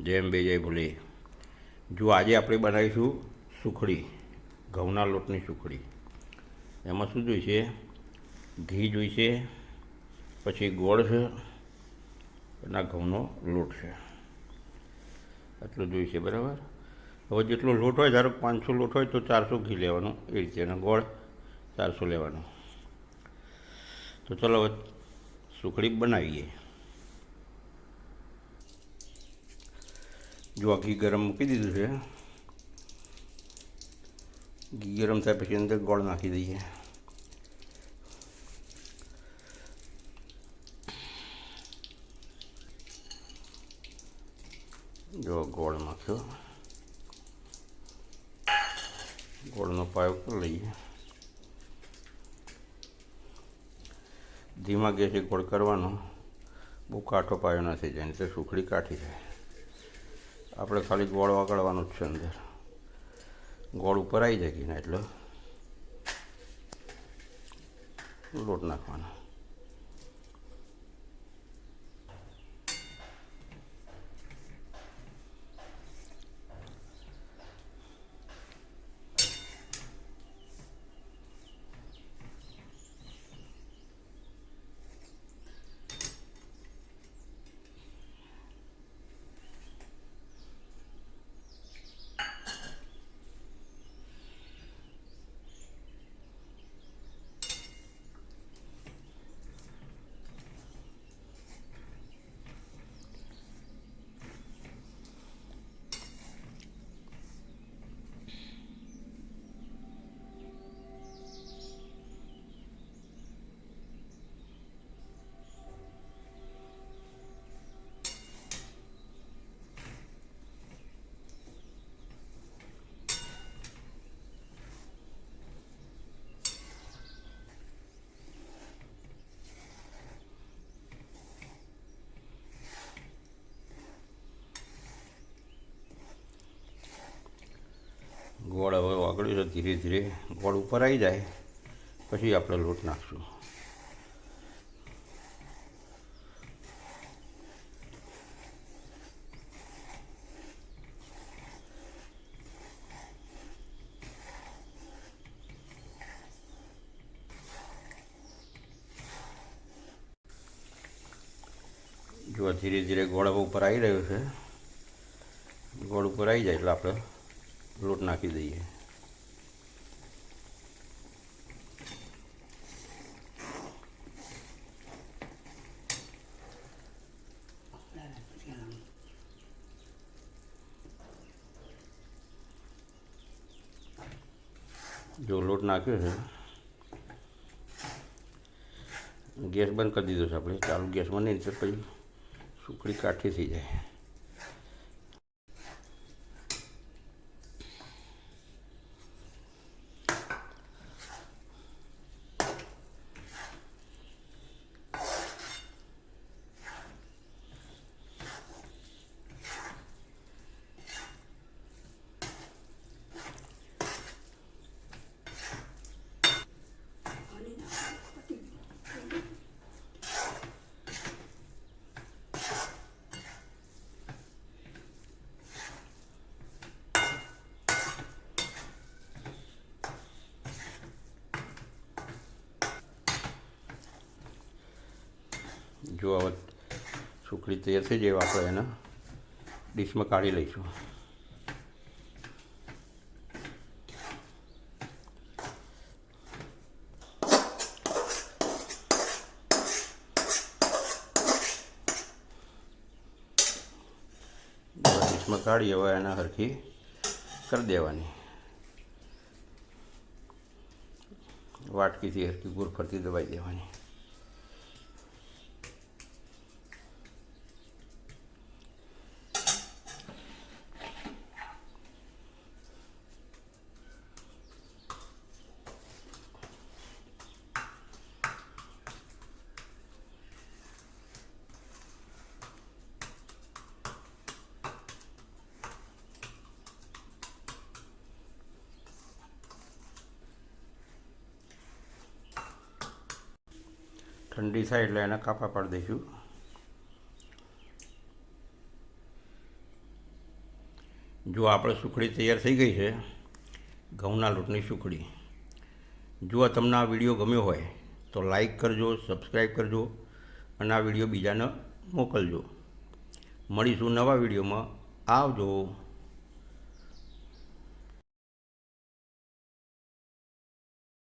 જેમ બે ભૂલે. જો આજે આપણે બનાવીશું સુખડી, ઘઉંના લોટની સુખડી. એમાં શું જોઈશે? ઘી જોઈશે, પછી ગોળ છે અને ઘઉંનો લોટ છે. આટલું જોઈશે, બરાબર? હવે જેટલો લોટ હોય, ધારો પાંચસો લોટ હોય, તો ચારસો ઘી લેવાનું એ રીતે, અને ગોળ ચારસો લેવાનું. તો ચલો હવે સુખડી બનાવીએ. જો આ ઘી ગરમ મૂકી દીધું છે, ઘી ગરમ થાય પછી અંદર ગોળ નાખી દઈએ. જો ગોળ નાખ્યો. ગોળનો પાયો કરી લઈએ. ધીમા ગેસે ગોળ કરવાનો. બહુ કાઠો પાયો નથી જાય એટલે સુખડી કાઠી જાય આપણે ખાલી ગોળ વગાડવાનો જ છે અંદર. ગોળ ઉપર આવી જાય ઘીના એટલે? લોટ નાખવાનો. છે ધીરે ધીરે ગોળ ઉપર આવી જાય. પછી આપણે લોટ નાખશું. જો ધીરે ધીરે ગોળ ઉપર આવી રહ્યો છે. ગોળ ઉપર આવી જાય એટલે આપણે લોટ નાખી દઈએ. જો લોટ નાખ્યો છે. ગેસ બંધ કરી દીધો છે આપણે. ચાલુ ગેસમાં નહીં પછી સુખડી કાઠી થઈ જાય. જો હવે સુખડી તૈયાર થઈ જાય, આપણે એને ડીશમાં કાઢી લઈશું. ડીશમાં કાઢી હવે એના હરખી કરી દેવાની. વાટકીથી હરખી ગુર ફરતી દબાઈ દેવાની. ઠંડી થાય એટલે એના કાપા પાડી દઈશું. જો આપણે સુખડી તૈયાર થઈ ગઈ છે, ઘઉંના લોટની સુખડી. જો તમને આ વીડિયો ગમ્યો હોય, તો લાઈક કરજો, સબસ્ક્રાઈબ કરજો, અને આ વીડિયો બીજાને મોકલજો. મળીશું નવા વિડીયોમાં. આવજો.